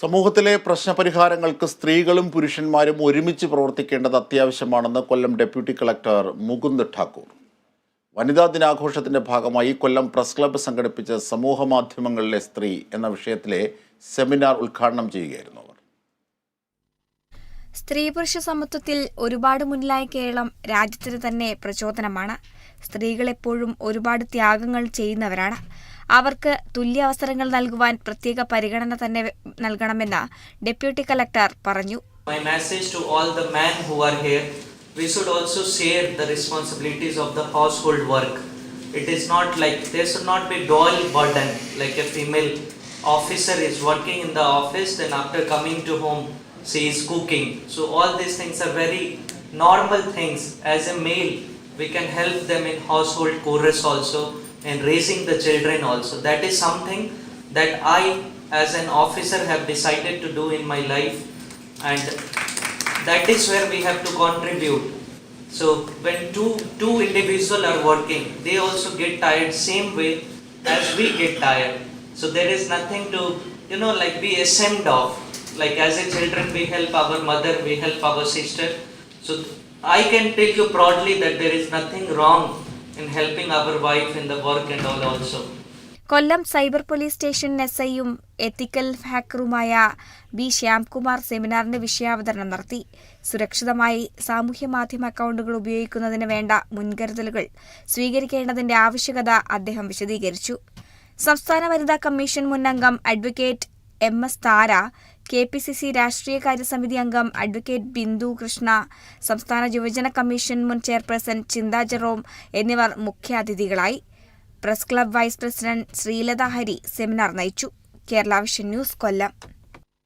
സമൂഹത്തിലെ പ്രശ്നപരിഹാരങ്ങൾക്ക് സ്ത്രീകളും പുരുഷന്മാരും ഒരുമിച്ച് പ്രവർത്തിക്കേണ്ടത് അത്യാവശ്യമാണെന്ന് കൊല്ലം ഡെപ്യൂട്ടി കളക്ടർ മുകുന്ദ് ഠാക്കൂർ. വനിതാ ദിനാഘോഷത്തിന്റെ ഭാഗമായി കൊല്ലം പ്രസ് ക്ലബ്ബ് സംഘടിപ്പിച്ച സമൂഹ മാധ്യമങ്ങളിലെ സ്ത്രീ എന്ന വിഷയത്തിലെ സെമിനാർ ഉദ്ഘാടനം ചെയ്യുകയായിരുന്നു അവർ. സ്ത്രീ പുരുഷ സമത്വത്തിൽ ഒരുപാട് മുന്നിലായ കേരളം രാജ്യത്തിന് തന്നെ പ്രചോദനമാണ് സ്ത്രീകൾ എപ്പോഴും ഒരുപാട് ത്യാഗങ്ങൾ ചെയ്യുന്നവരാണ് അവർക്ക് തുല്യ അവസരങ്ങൾ നൽകുവാൻ പ്രത്യേക പരിഗണന തന്നെ നൽകണമെന്ന് ഡെപ്യൂട്ടി കളക്ടർ പറഞ്ഞു My message to all the men who are here we should also share the responsibilities of the household work. It is not like there should not be dual burden like a female officer is working in the office, then after coming to home, she is cooking. So, all these things are very normal things. As a male, we can help them in household chorus also and raising the children also. That is something that I, as an officer, have decided to do in my life, and that is where we have to contribute. So when two two individuals are working, they also get tired same way as we get tired. So there is nothing to you know like be ashamed of. Like as a children, we help our mother, we help our sister. So I can tell you broadly that there is nothing wrong in helping our wife in the work and all also. Kollam cyber police station S ഐയും ethical ഹാക്കറുമായ B Shyamkumar സെമിനാറിന്റെ വിഷയാവതരണം നടത്തി സുരക്ഷിതമായി സാമൂഹ്യ മാധ്യമ അക്കൗണ്ടുകൾ ഉപയോഗിക്കുന്നതിന് വേണ്ട മുൻകരുതലുകൾ സ്വീകരിക്കേണ്ടതിന്റെ ആവശ്യകത അദ്ദേഹം വിശദീകരിച്ചു സംസ്ഥാന വനിതാ കമ്മീഷൻ മുൻ അംഗം advocate M S Thara K P C C രാഷ്ട്രീയകാര്യ സമിതി അംഗം അഡ്വക്കേറ്റ് ബിന്ദു കൃഷ്ണ സംസ്ഥാന യുവജന കമ്മീഷൻ മുൻ ചെയർപേഴ്സൺ ചിന്ത ജെറോം എന്നിവർ മുഖ്യാതിഥികളായി. Press club vice president Sreelatha Hari seminar നയിച്ചു. Kerala vision news Kollam.